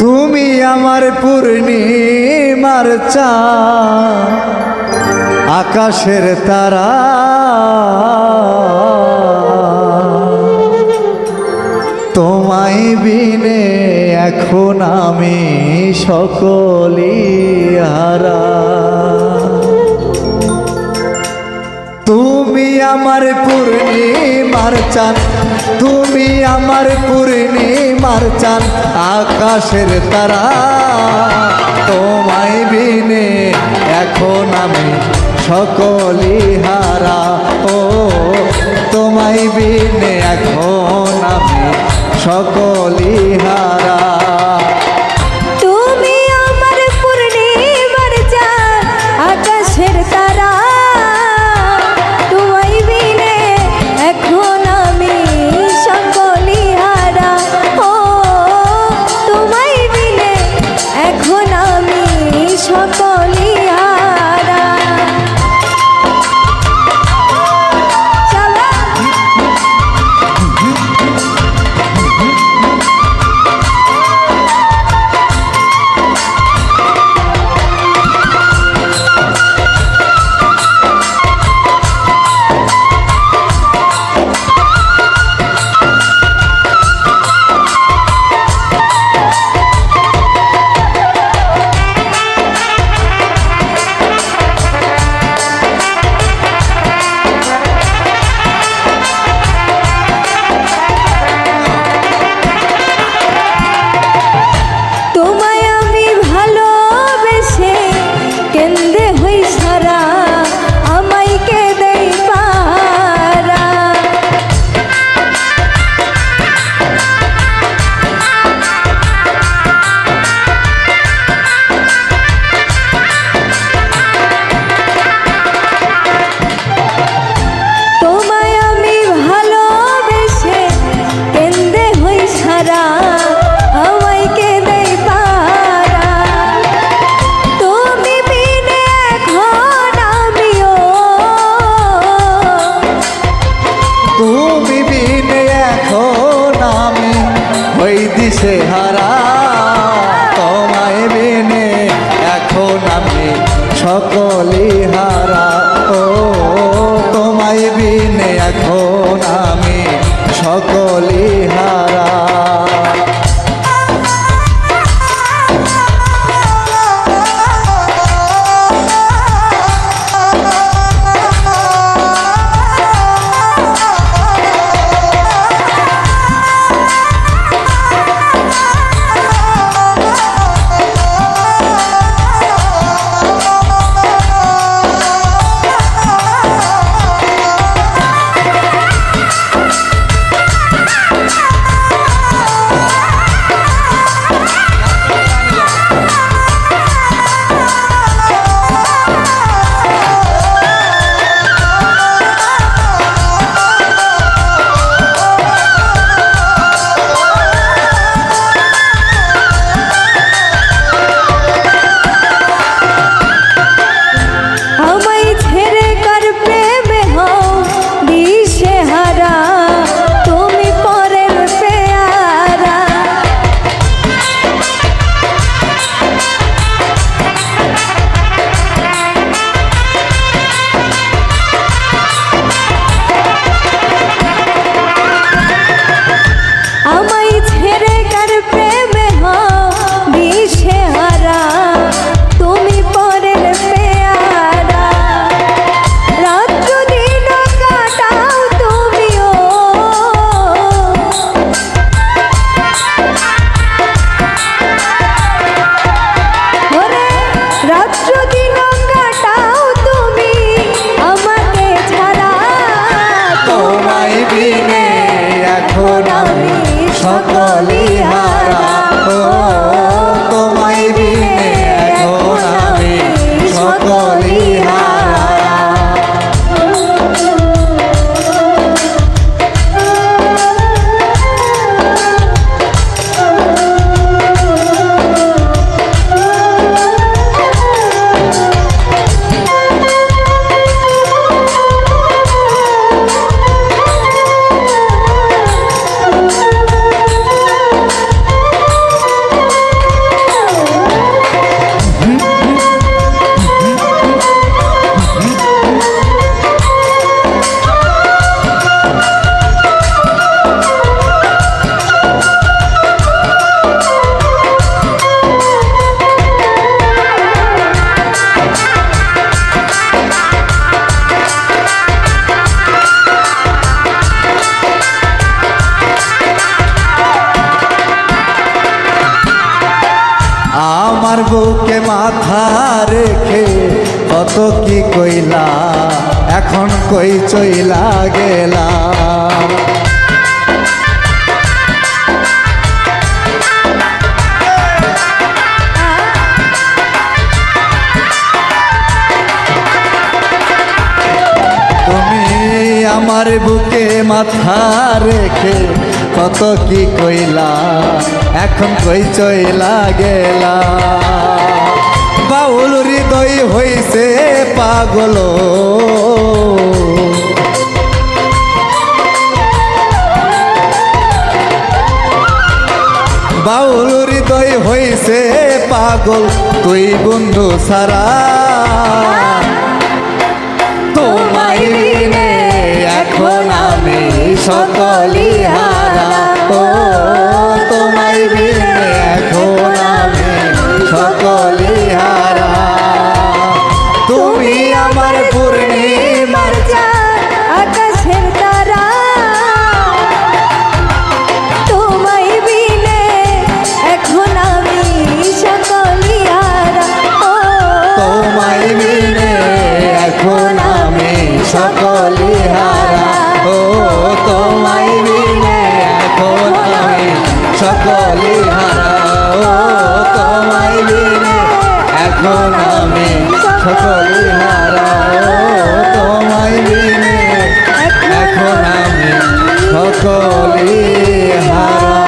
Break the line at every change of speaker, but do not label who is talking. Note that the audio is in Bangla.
তুমি আমার পূর্ণিমার চা। আকাশের তারা। তোমায় বিনে এখন আমি সকলি হারা। তুমি আমার পূর্ণিমার চান তুমি আমার পূর্ণিমার চান আকাশের তারা। তোমায় বিনে এখন আমি সকলি হারা। ও, তোমায় বিনে এখন আমি সকলি হারা। Oh. বুকে মাথা রেখে কত কি কইলা? এখন কই চইলা গেলা? আমার বুকে মাথা রেখে কত কি কইলা? এখন কই চইলা গেলা বাউল হৃদয় হইছে পাগল। বাউল হৃদয় হইছে পাগল, তুই বন্ধু সারা তোমায় এখন আমি সকলি সকলি হারা। ও তোমায় বিনে এখন আমি সকলি হারা। ও তোমায় বিনে এখন আমি সকলি হারা। ও তোমায় বিনে এখন আমি সকলি হারা।